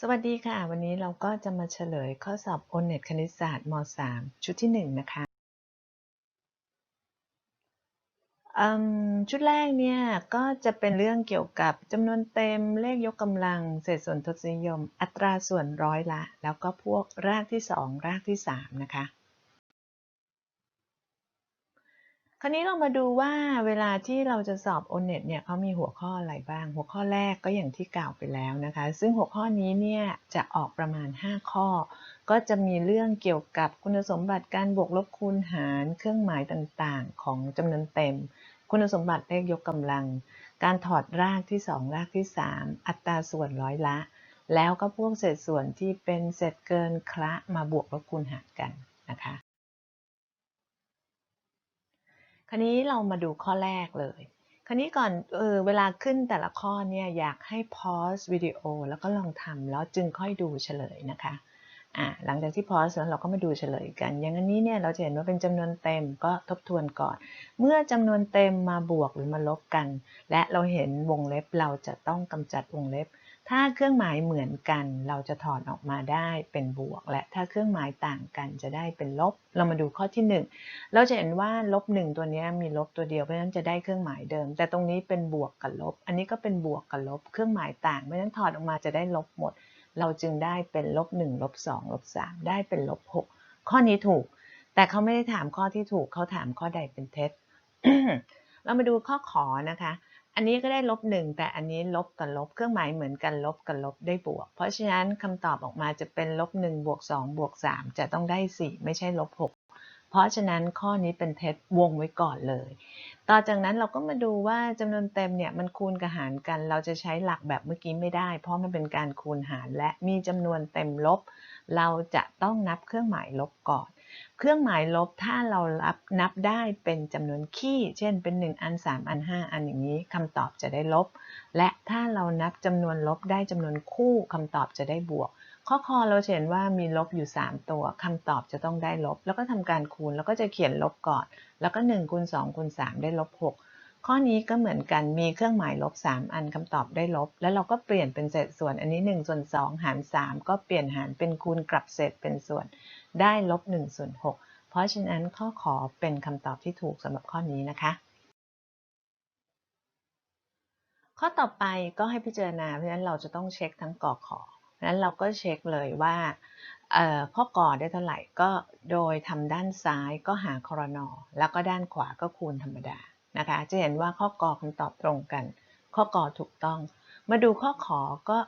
สวัสดีค่ะ วันนี้เราก็จะมาเฉลยข้อสอบโอเน็ตคณิตศาสตร์ม .3 ชุดที่ 1 นะคะชุดแรกเนี่ยก็จะเป็นเรื่องเกี่ยวกับจำนวนเต็มเลขยกกำลัง เศษส่วนทศนิยม อัตราส่วนร้อยละ แล้วก็พวกรากที่ 2 รากที่ 3 นะคะ คราวนี้เรามาดูว่าเวลาที่เราจะสอบ o n e t เนี่ยเขามีหัวข้ออะไรบ้าง หัวข้อแรกก็อย่างที่กล่าวไปแล้วนะคะ ซึ่งหัวข้อนี้เนี่ยจะออกประมาณ 5 ข้อ ก็จะมีเรื่องเกี่ยวกับคุณสมบัติการบวกลบคูณหาร เครื่องหมายต่างๆ ของจำนวนเต็ม คุณสมบัติเลขยกกำลัง การถอดรากที่ 2 รากที่ 3 อัตราส่วนร้อยละ แล้วก็พวกเศษส่วนที่เป็นเศษเกินคละมาบวกลบคูณหารกันนะคะ คราวนี้เรามาดูข้อแรกเลย คราวนี้ก่อนเออเวลาขึ้นแต่ละข้อเนี่ยอยากให้พอสวิดีโอแล้วก็ลองทำแล้วจึงค่อยดูเฉลยนะคะ อ่าหลังจากที่พอสแล้วเราก็มาดูเฉลยกัน อย่างอันนี้เนี่ยเราจะเห็นว่าเป็นจำนวนเต็มก็ทบทวนก่อน เมื่อจำนวนเต็มมาบวกหรือมาลบกัน และเราเห็นวงเล็บเราจะต้องกำจัดวงเล็บ ถ้าเครื่องหมายเหมือนกัน เราจะถอดออกมาได้เป็นบวก และถ้าเครื่องหมายต่างกันจะได้เป็นลบ เรามาดูข้อที่ 1 เราจะเห็นว่าลบ1ตัวนี้มีลบตัวเดียวเพราะฉะนั้นจะได้เครื่องหมายเดิม แต่ตรงนี้เป็นบวกกับลบ อันนี้ก็เป็นบวกกับลบ เครื่องหมายต่างเพราะฉะนั้นถอดออกมาจะได้ลบหมด เราจึงได้เป็นลบ1ลบ2ลบ3ได้เป็นลบ6ข้อนี้ถูก แต่เขาไม่ได้ถามข้อที่ถูกเขาถามข้อใดเป็นเท็จ เรามาดูข้อขอนะคะ อันนี้ก็ได้ลบหนึ่งแต่อันนี้ลบกับลบเครื่องหมายเหมือนกันลบกับลบได้บวก เพราะฉะนั้นคำตอบออกมาจะเป็นลบหนึ่งบวกสองบวกสามจะต้องได้สี่ไม่ใช่ลบหกเพราะฉะนั้นข้อนี้เป็นเท็จวงไว้ก่อนเลย ต่อจากนั้นเราก็มาดูว่าจำนวนเต็มเนี่ยมันคูณกับหารกัน เราจะใช้หลักแบบเมื่อกี้ไม่ได้ เพราะมันเป็นการคูณหารและมีจำนวนเต็มลบ เราจะต้องนับเครื่องหมายลบก่อน เครื่องหมายลบถ้าเรารับนับได้เป็นจำนวนคี่ เช่นเป็น 1 อัน 3 อัน 5 อันอย่างนี้คำตอบจะได้ลบ และถ้าเรานับจำนวนลบได้จำนวนคู่คำตอบจะได้บวก ข้อคอเราเห็นว่ามีลบอยู่ 3 ตัวคำตอบจะต้องได้ลบ แล้วก็ทำการคูณแล้วก็จะเขียนลบก่อน แล้วก็1คูณ2คูณ3ได้ลบ 6ข้อนี้ก็เหมือนกันมีเครื่องหมายลบ 3 อันคำตอบได้ลบ แล้วเราก็เปลี่ยนเป็นเศษส่วนอันนี้1ส่วน2หาร 3 ก็เปลี่ยนหารเป็นคูณกลับเศษเป็นส่วน ได้ลบ1ส่วน6เพราะฉะนั้นข้อขอเป็นคำตอบที่ถูกสำหรับข้อนี้นะคะ ข้อต่อไปก็ให้พิจารณาเพราะฉะนั้นเราจะต้องเช็คทั้งกอขอเพราะฉะนั้นเราก็เช็คเลยว่าข้อกอได้เท่าไหร่ก็โดยทำด้านซ้ายก็หาครนอแล้วก็ด้านขวาก็คูณธรรมดานะคะ จะเห็นว่าข้อกอคำตอบตรงกัน ข้อกอถูกต้อง มาดูข้อขอก็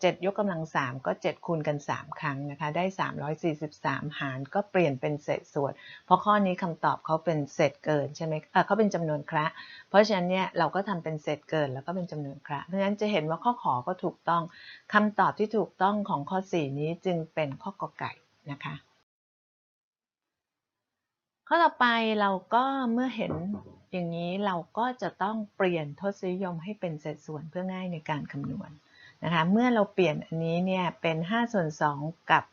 เจ็ดยกกำลัง3ก็7คูณกัน3ครั้งนะคะ ได้343หารก็เปลี่ยนเป็นเศษส่วน เพราะข้อนี้คำตอบเขาเป็นเศษเกินใช่ไหมเขาเป็นจำนวนคระเพราะฉะนั้นเนี่ยเราก็ทำเป็นเศษเกินแล้วก็เป็นจำนวนคระเพราะฉะนั้นจะเห็นว่าข้อขอก็ถูกต้องคำตอบที่ถูกต้องของข้อ4นี้จึงเป็นข้อกอไก่นะคะข้อต่อไปเราก็เมื่อเห็น อย่างนี้เราก็จะต้องเปลี่ยนทศนิยมให้เป็นเศษส่วนเพื่อง่ายในการคำนวณนะคะเมื่อเราเปลี่ยนอันนี้เนี่ยเป็น 5 ส่วน 2 กับ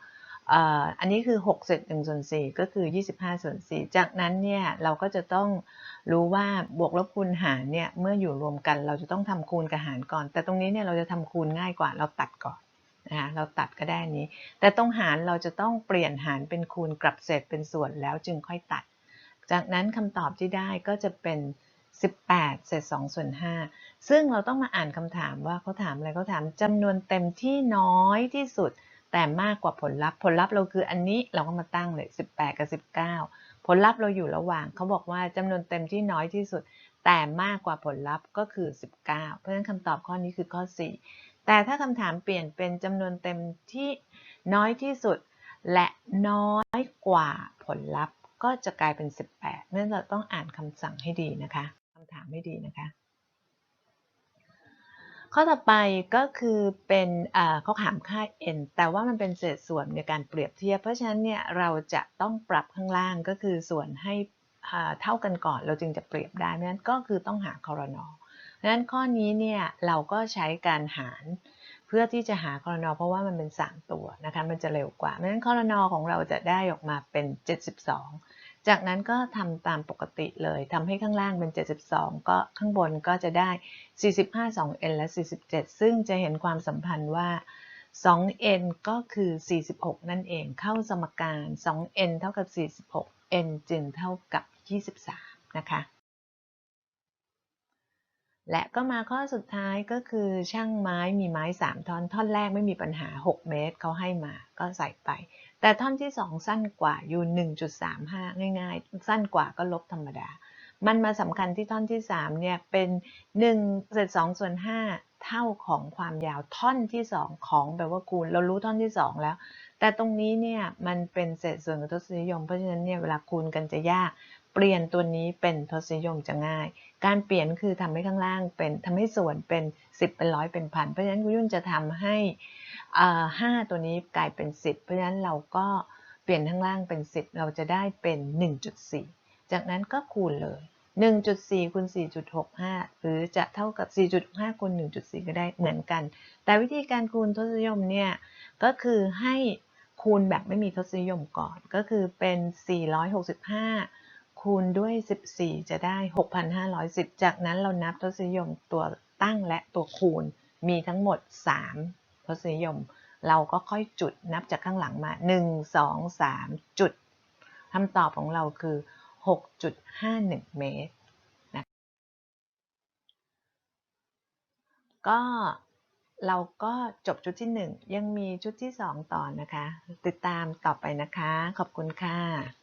อันนี้คือ6เศษ1ส่วน4ก็คือ 25 ส่วน 4 จากนั้นเนี่ยเราก็จะต้องรู้ว่าบวกลบคูณหารเนี่ยเมื่ออยู่รวมกันเราจะต้องทำคูณกับหารก่อน แต่ตรงนี้เนี่ยเราจะทำคูณง่ายกว่าเราตัดก่อนนะคะเราตัดก็ได้นี้ แต่ตรงหารเราจะต้องเปลี่ยนหารเป็นคูณกลับเศษเป็นส่วนแล้วจึงค่อยตัด จากนั้นคำตอบที่ได้ก็จะเป็น 18 เศษ2ส่วน5ซึ่งเราต้องมาอ่านคำถามว่าเขาถามอะไรเขาถามจำนวนเต็มที่น้อยที่สุด แต่มากกว่าผลลัพธ์ ผลลัพธ์เราคืออันนี้เราก็มาตั้งเลย 18 กับ 19 ผลลัพธ์เราอยู่ระหว่างเขาบอกว่าจำนวนเต็มที่น้อยที่สุด แต่มากกว่าผลลัพธ์ก็คือ 19 เพราะฉะนั้นคำตอบข้อนี้คือข้อ 4 แต่ถ้าคำถามเปลี่ยนเป็นจำนวนเต็มที่น้อยที่สุด และน้อยกว่าผลลัพธ์ ก็จะกลายเป็น 18 นั่นเราต้องอ่านคำสั่งให้ดีนะคะคำถามให้ดีนะคะ ข้อต่อไปก็คือเป็นเข้อถามค่า n แต่ว่ามันเป็นเศษส่วนในการเปรียบเทียบ เพราะฉะนั้นเนี่ยเราจะต้องปรับข้างล่างก็คือส่วนให้เท่ากันก่อนเราจึงจะเปรียบได้เพราะฉะนั้นก็คือต้องหาคอรนอเพราะฉะนั้นข้อนี้เนี่ยเราก็ใช้การหารเพื่อที่จะหาคอรนอเพราะว่ามันเป็น 3 ตัวนะคะมันจะเร็วกว่าเพราะฉะนั้นคอรนอของเราจะได้ออกมาเป็น 72 จากนั้นก็ทำตามปกติเลยทำให้ข้างล่างเป็น 72 ก็ข้างบนก็จะได้ 45 2n และ 47 ซึ่งจะเห็นความสัมพันธ์ว่า 2n ก็คือ 46 นั่นเองเข้าสมการ 2n เท่ากับ 46 n จึงเท่ากับ 23 นะคะ และก็มาข้อสุดท้ายก็คือช่างไม้มีไม้ 3 ท่อน ท่อนแรกไม่มีปัญหา 6 เมตรเขาให้มาก็ใส่ไป แต่ท่อนที่ 2 สั้นกว่าอยู่ 1.35 ง่ายๆ สั้นกว่าก็ลบธรรมดา มันมาสำคัญที่ท่อนที่3เนี่ยเป็น1เศษ2ส่วน5เท่าของความยาวท่อนที่ 2 ของแปลว่าคูณ เรารู้ท่อนที่ 2 แล้ว แต่ตรงนี้เนี่ยมันเป็นเศษส่วนกับทศนิยม เพราะฉะนั้นเนี่ยเวลาคูณกันจะยาก เปลี่ยนตัวนี้เป็นทศนิยมจะง่าย การเปลี่ยนคือทำให้ข้างล่างเป็นทำให้ส่วนเป็น 10 เป็นร้อยเป็นพัน เพราะฉะนั้นคุณยุ่นจะทำให้ห้าตัวนี้กลายเป็น 10 เพราะฉะนั้นเราก็เปลี่ยนข้างล่างเป็น 10 เราจะได้เป็น 1.4 จากนั้นก็คูณเลย 1.4คูณ4.65 หรือจะเท่ากับ4.65คูณ1.4 ก็ได้เหมือนกัน แต่วิธีการคูณทศนิยมเนี่ยก็คือให้คูณแบบไม่มีทศนิยมก่อนก็คือเป็น 465 คูณด้วย 14 จะได้ 6,510 จากนั้นเรานับทศนิยมตัวตั้งและตัวคูณมีทั้งหมด 3 ทศนิยม เราก็ค่อยจุดนับจากข้างหลังมา 1 2 3 จุดคำตอบของเราคือ 6.51 เมตรนะก็เราก็จบชุดที่ 1 ยังมีชุดที่ 2 ต่อนะคะ ติดตามต่อไปนะคะ ขอบคุณค่ะ